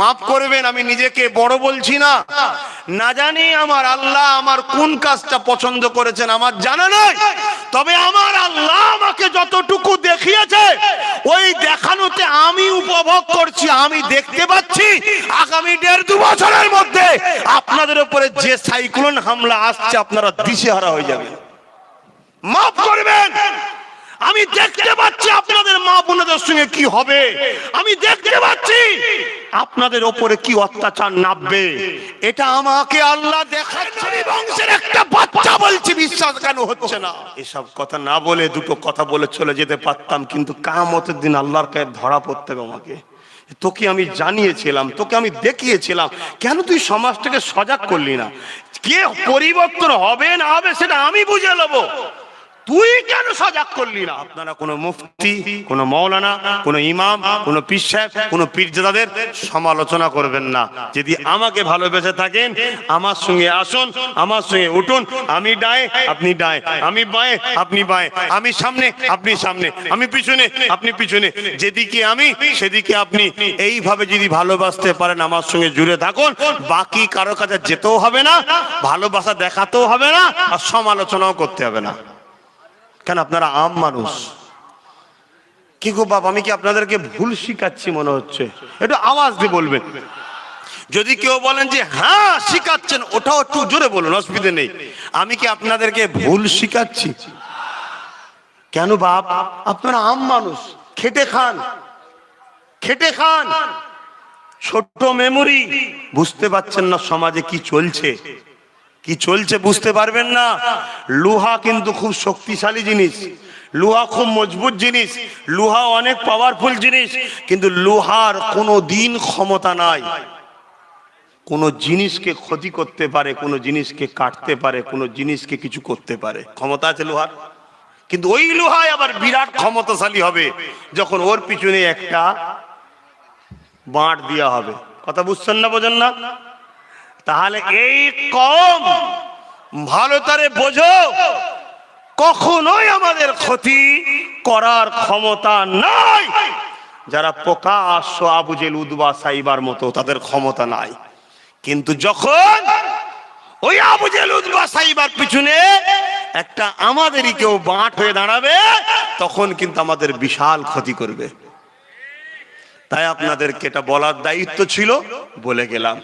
মাফ করবেন, আমি নিজেকে বড় বলছি না। না জানি আমার আল্লাহ আমার কোন কাজটা পছন্দ করেছেন, আমার জানা নয় তবে আমার আল্লাহ আমাকে যতটুকু দেখিয়েছে, ওই দেখানোতে আমি উপভোগ করছি, আমি দেখতে পাচ্ছি আগামী দেড় দু বছরের মধ্যে আপনাদের উপরে যে সাইক্লোন হামলা আসছে, আপনারা দিশেহারা হয়ে যাবেন। মাফ করবেন। আমি দেখতে পাচ্ছি আপনাদের মা বোনদের সঙ্গে কি হবে। আমি দেখতে পাচ্ছি আপনাদের ওপরে কি অত্যাচার নামবে। এটা আমাকে আল্লাহ দেখাচ্ছে। বংশের একটা বাচ্চা বলছি বিশ্বাস কেন হচ্ছে না? এসব কথা না বলে দুটো কথা বলে চলে যেতে পারতাম কিন্তু কামতের দিন আল্লাহর কাছে ধরা পড়তে হবে আমাকে। তোকে আমি জানিয়েছিলাম তোকে আমি দেখিয়েছিলাম। কেন তুই সমাজটাকে সজাগ করলি না? কে পরিবর্তন হবে না হবে সেটা আমি বুঝে নেব। তুই কেন সজাগ করলি না? আপনারা কোনো মুফতি, কোনো মৌলানা, কোনো ইমাম, কোনো পীর কোনো পীরজাদাদের সমালোচনা করবেন না। যদি আমাকে ভালোবেসে থাকেন, আমার সঙ্গে আসুন, আমার সঙ্গে উঠুন। আমি ডায়ে, আপনি ডায়ে। আমি বায়ে, আপনি বায়ে। আমি সামনে, আপনি সামনে। আমি পিছনে, আপনি পিছনে। যেদিকে আমি, সেদিকে আপনি। এইভাবে যদি ভালোবাসতে পারেন, আমার সঙ্গে জুড়ে থাকুন। বাকি কারও কাছে যেতেও হবে না, ভালোবাসা দেখাতেও হবে না, আর সমালোচনাও করতে হবে না। কেন আপনারা আম মানুষ? কি গো বাবা আমি কি আপনাদেরকে ভুল শিখাচ্ছি মনে হচ্ছে? একটু আওয়াজ দিয়ে বলবেন। যদি কেউ বলেন যে হ্যাঁ শিখাচ্ছেন, ওটাও একটু জোরে বলুন, অসুবিধে নেই। আমি কি আপনাদেরকে ভুল শিখাচ্ছি? কেন বাপ, আপনারা আম মানুষ, খেটে খান। খেটে খান। ছোট্ট মেমোরি বুঝতে পারছেন না সমাজে কি চলছে? কি চলছে বুঝতে পারবেন না? লোহা কিন্তু খুব শক্তিশালী জিনিস। লোহা খুব মজবুত জিনিস। লোহা অনেক পাওয়ারফুল জিনিস। কিন্তু লোহার কোনো দিন ক্ষমতা নাই। কোনো জিনিসকে ক্ষতি করতে পারে, কোনো জিনিসকে কাটতে পারে, কোনো জিনিসকে কিছু করতে পারে। ক্ষমতা আছে লোহার? কিন্তু ওই লোহায় আবার বিরাট ক্ষমতাশালী হবে, যখন ওর পিছনে একটা বাঁট দেওয়া হবে। কথা বুঝছেন না বোঝেন না? তাহলে এই কম ভালো তারে বোঝো, কখনোই আমাদের ক্ষতি করার ক্ষমতা নাই। যারা প্রকাশ আবুজেল উদ্বা সাইবার মতো তাদের ক্ষমতা নাই। কিন্তু যখন ওই আবুজেল উদ্বা, সাইবার পিছনে একটা আমাদেরই কেউ বাঁট হয়ে দাঁড়াবে, তখন কিন্তু আমাদের বিশাল ক্ষতি করবে। তাই আপনাদেরকে এটা বলার দায়িত্ব ছিল বলে গেলাম।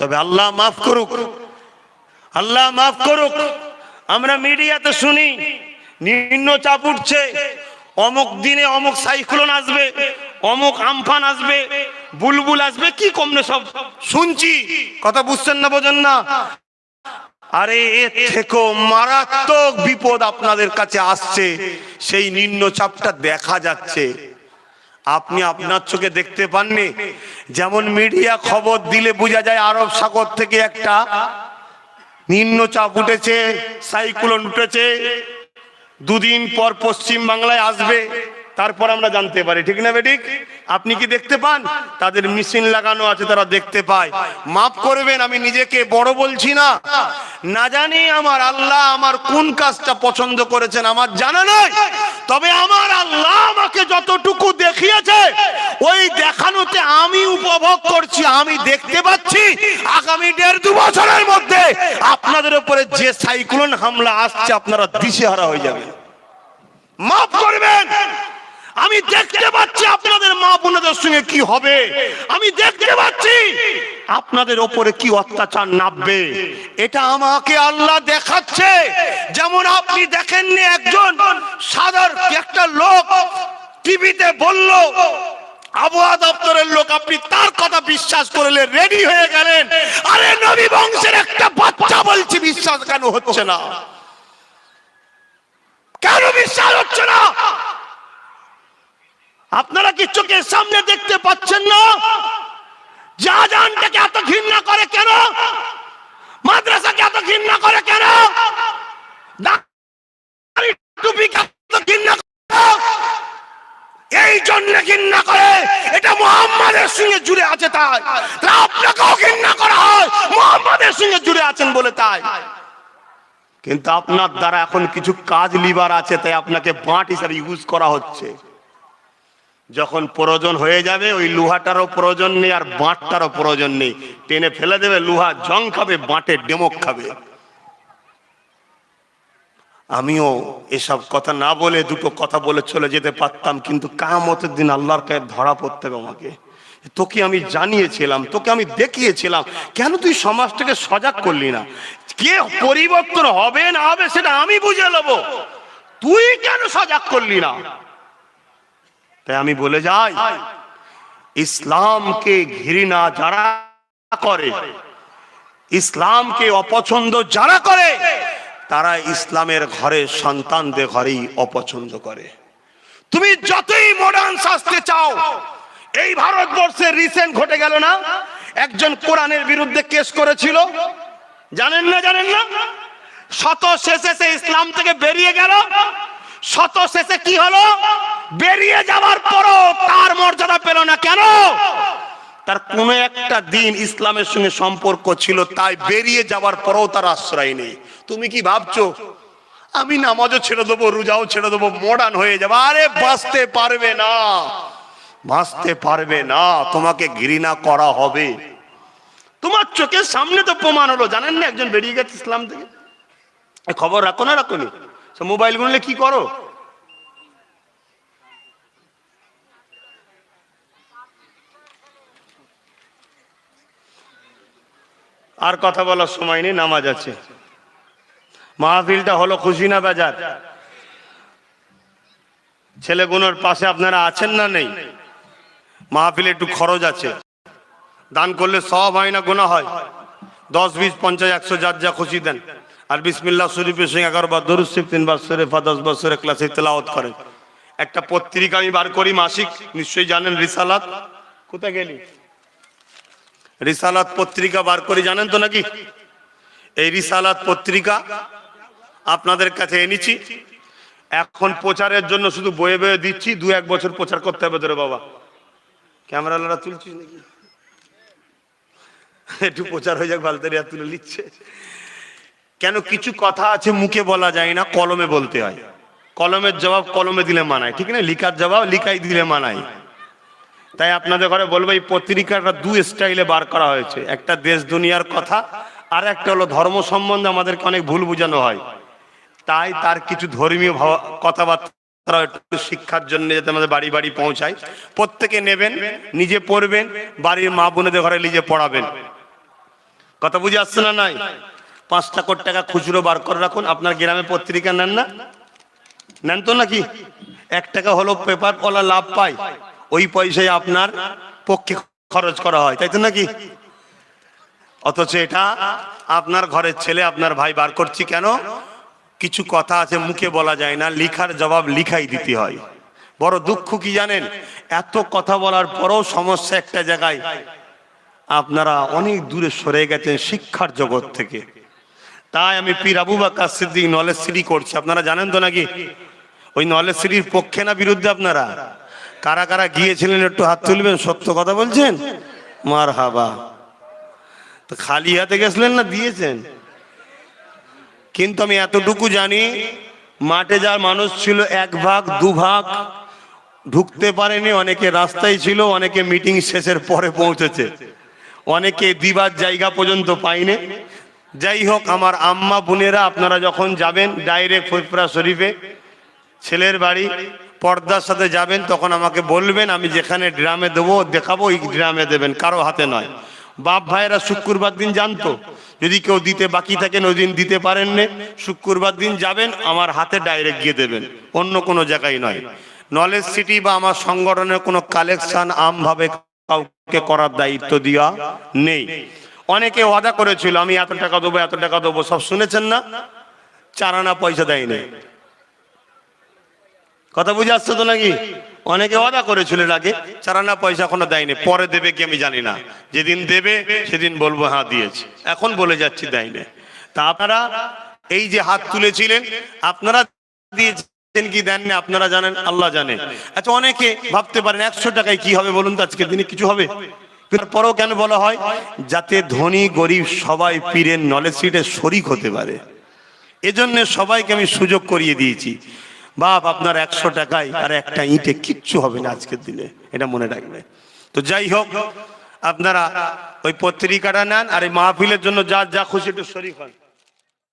তবে আল্লাহ মাফ করুক। আল্লাহ মাফ করুক। আমরা মিডিয়াতে শুনি, নিম্ন চাপ উঠছে, অমুক দিনে অমুক সাইক্লোন আসবে, অমুক আমফান আসবে, বুলবুল আসবে, কি কমনে সব? শুনছি, কথা বুঝছেন না, বোঝেন না? আরে এর থেকেও মারাত্মক বিপদ আপনাদের কাছে আসছে, সেই নিম্ন চাপটা দেখা যাচ্ছে। আপনি আপনার চোখে দেখতে পাননি? যেমন মিডিয়া খবর দিলে বোঝা যায় আরব সাগর থেকে একটা নিম্নচাপ উঠেছে, সাইক্লোন উঠেছে, দুদিন পর পশ্চিম বাংলায় আসবে। তারপর আমরা জানতে পারি, ঠিক না বেঠিক? আপনি কি দেখতে পান? তাদের মেশিন লাগানো আছে, তারা দেখতে পায়। মাফ করবেন, আমি নিজেকে বড় বলছি না। না জানি আমার আল্লাহ আমার কোন কাজটা পছন্দ করেছেন, আমার জানা নয় তবে আমার আল্লাহ আমাকে যতটুকু দেখিয়েছে, ওই দেখানোতে আমি উপভোগ করছি, আমি দেখতে পাচ্ছি আগামী দেড় দু বছরের মধ্যে আপনাদের উপরে যে সাইক্লোন হামলা আসছে, আপনারা দিশেহারা হয়ে যাবেন। মাফ করবেন! আমি দেখতে পাচ্ছি আপনাদের মা বোনদের সঙ্গে কি হবে। আমি দেখতে পাচ্ছি আপনাদের ওপরে কি অত্যাচার নামবে। এটা আমাকে আল্লাহ দেখাচ্ছে। যেমন আপনি দেখেননি একজন সাধারণ একটা লোক টিভিতে বলল আবহাওয়া দপ্তরের লোক, আপনি তার কথা বিশ্বাস করলে রেডি হয়ে গেলেন। আরে নবী বংশের একটা বাচ্চা বলছি, বিশ্বাস কেন হচ্ছে না? কেন বিশ্বাস হচ্ছে না? কি চোখের সামনে দেখতে পাচ্ছেন না? যা জানটাকে এত ঘৃণা করে কেন? মাদ্রাসাকে এত ঘৃণা করে কেন? এই জন্য ঘৃণা করে। এটা মোহাম্মদের সঙ্গে জুড়ে আছে তাই। আপনাকেও ঘৃণা করা হয়। মোহাম্মদের সঙ্গে জুড়ে আছেন বলে তাই। কিন্তু আপনার দ্বারা এখন কিছু কাজ লিবার আছে, তাই আপনাকে বাঁট হিসাবে ইউজ করা হচ্ছে। যখন প্রয়োজন হয়ে যাবে, ওই লোহাটারও প্রয়োজন নেই আর বাঁটটারও প্রয়োজন নেই। টেনে ফেলে দেবে, লোহা জং খাবে, বাঁটে ডেমক খাবে। আমিও এসব কথা না বলে দুটো কথা বলে চলে যেতে পারতাম, কিন্তু কামতের দিন আল্লাহর কাছে ধরা পড়তে হবে আমাকে। তোকে আমি জানিয়েছিলাম, তোকে আমি দেখিয়েছিলাম, কেন তুই সমাজটাকে সজাগ করলি না? কে পরিবর্তন হবে না হবে সেটা আমি বুঝে নেব। তুই কেন সজাগ করলি না? তাই আমি বলে যাই, ইসলামকে ঘৃণা যারা করে, ইসলামকে অপছন্দ যারা করে, তারা ইসলামের ঘরে সন্তানদের ঘরেই অপছন্দ করে। তুমি যতই মডার্ন শাস্তে চাও, এই ভারতবর্ষে রিসেন্ট ঘটে গেল না? একজন কোরআনের বিরুদ্ধে কেস করেছিল। জানেন না জানেন না? শত শেষে সে ইসলাম থেকে বেরিয়ে গেল। শত শেষে কি হলো? বেরিয়ে যাওয়ার পরও তার মর্যাদা পেল না কেন? তার কোন একটা দিন ইসলামের সঙ্গে সম্পর্ক ছিল, তাই বেরিয়ে যাওয়ার পরও তার আশ্রয় নেই। তুমি কি ভাবছ? আমি নামাজও ছেড়ে দেবো, রোজাও ছেড়ে দেবো মডার্ন হয়ে যাব। আরে, বাঁচতে পারবে না। বাঁচতে পারবে না। তোমাকে ঘৃণা করা হবে। তোমার চোখের সামনে তো প্রমাণ হলো। জানেন না একজন বেরিয়ে গেছে ইসলাম থেকে? খবর রাখো না, রাখো মোবাইল গুনলে কি করো? আর কথা বলার সময় নেই, নামাজ আছে। মাহফিলটা হলো খুশি না বাজার। ছেলেগুলোর পাশে আপনারা আছেন না নেই? মাহফিলে একটু খরচ আছে। দান করলে সব হয় না গোনা হয়। দশ, বিশ, পঞ্চাশ, একশো যার যা খুশি দেন। আর বিসমিল্লা শরীফের সঙ্গে এগারো বার দরুসিফ তিন বছরে বা দশ বছরে ক্লাসে তেলাওয়াত করেন। একটা পত্রিকা আমি বার করি মাসিক, নিশ্চয়ই জানেন রিসালাত। কোথায় গেলি? রিসালাত পত্রিকা বার করি, জানেন তো নাকি? এই রিসালাত পত্রিকা আপনাদের কাছে এনেছি। এখন প্রচারের জন্য শুধু বয়ে বয়ে দিচ্ছি, দু এক বছর প্রচার করতে হবে তোরে বাবা। ক্যামেরালারা তুলছিস নাকি? একটু প্রচার হয়ে যাক বালতারিয়া তুলে নিচ্ছে। কেন কিছু কথা আছে, মুখে বলা যায় না, কলমে বলতে হয়। কলমের জবাব কলমে দিলে মানায়, ঠিক না? লিখার জবাব লিখাই দিলে মানায়। তাই আপনাদের ঘরে বলব, এই পত্রিকাটা দু স্টাইলে বার করা হয়েছে। একটা দেশ দুনিয়ার কথা, আর একটা হলো ধর্ম সম্বন্ধে আমাদেরকে অনেক ভুল বোঝানো হয়। তাই তার কিছু ধর্মীয় কথাবার্তা শিক্ষার জন্য যাতে আমাদের বাড়ি বাড়ি পৌঁছায়। প্রত্যেকে নেবেন, নিজে পড়বেন, বাড়ির মা বোনেদের ঘরে নিজে পড়াবেন। কথা বুঝে আসছে না নাই? পাঁচটা কোটি টাকা খুচরো বার করে রাখুন। আপনার গ্রামে পত্রিকা নেন না? নেন তো নাকি? এক টাকা হলো পেপার ওলা লাভ পায়। ওই পয়সায় আপনার পক্ষে খরচ করা হয়, তাই তো নাকি? অথচ এটা আপনার ঘরের ছেলে, আপনার ভাই বার করছি কেন? কিছু কথা আছে, মুখে বলা যায় না, লিখার জবাব লিখাই দিতে হয়। বড় দুঃখ কি জানেন? এত কথা বলার পরও সমস্যা একটা জায়গায়। আপনারা অনেক দূরে সরে গেছেন শিক্ষার জগৎ থেকে। তাই আমি পীর আবু বাক্কার সিদ্দিক নলেজ সিটি করছি। আপনারা জানেন তো নাকি? ওই নলেজ সিটির পক্ষে না বিরুদ্ধে আপনারা? কারা কারা গিয়েছিলেন একটু হাত তুলবেন, সত্য কথা বলছেন? মার হাবা তো খালি হাতে গেছিলেন না দিয়েছেন? কিন্তু আমি এতটুকু জানি, মাঠে যার মানুষ ছিল এক ভাগ, দু ভাগ, ঢুকতে পারেনি, অনেকে রাস্তায় ছিল, অনেকে মিটিং শেষের পরে পৌঁছেছে। অনেকে দিবার জায়গা পর্যন্ত পাইনি যাই হোক, আমার আম্মা, বোনেরা, আপনারা যখন যাবেন, ডাইরেক্ট ফরিদপুরা শরীফে, ছেলের বাড়ি পর্দার সাথে যাবেন, তখন আমাকে বলবেন, আমি যেখানে ড্রামে দেবো, দেখাবো ওই ড্রামে দেবেন, কারও হাতে নয়। বাপ ভাইয়েরা শুক্রবার দিন জানতো, যদি কেউ দিতে বাকি থাকেন ওই দিন দিতে পারেন নে। শুক্রবার দিন যাবেন, আমার হাতে ডাইরেক্ট গিয়ে দেবেন, অন্য কোনো জায়গায় নয়। নলেজ সিটি বা আমার সংগঠনের কোনো কালেকশন আমভাবে কাউকে করার দায়িত্ব দেওয়া নেই। অনেকে ওয়াদা করেছিল, আমি এত টাকা দেবো, এত টাকা দেবো, সব শুনেছেন না? চারানা পয়সা দেয়নি। কথা বুঝে আসছে তো নাকি? অনেকে ওয়াদা করেছিল এর চারা না, পয়সা এখনও দেয়নি, পরে দেবে কি আমি জানি না। যেদিন দেবে, সেদিন বলব হ্যাঁ দিয়েছি। এখন বলে যাচ্ছি, দেয়নি। তা আপনারা এই যে হাত তুলেছিলেন, আপনারা দিয়েছেন কি, দেননি? আপনারা জানেন, আল্লাহ জানে। আচ্ছা অনেকে ভাবতে পারেন, একশো টাকায় কি হবে বলুন তো, আজকের দিনে কিছু হবে? তারপরেও কেন বলা হয়, যাতে ধনী, গরিব সবাই পীরের নলেজ সিটে শরিক হতে পারে। এজন্য সবাইকে আমি সুযোগ করিয়ে দিয়েছি। বাপ, আপনার একশো টাকায় আর একটা ইটে কিচ্ছু হবে না আজকের দিনে। এটা মনে রাখবে। তো যাই হোক, আপনারা ওই পত্রিকাটা নেন আর এই মাহফিলের জন্য যা যা খুশি একটু শরীর হন।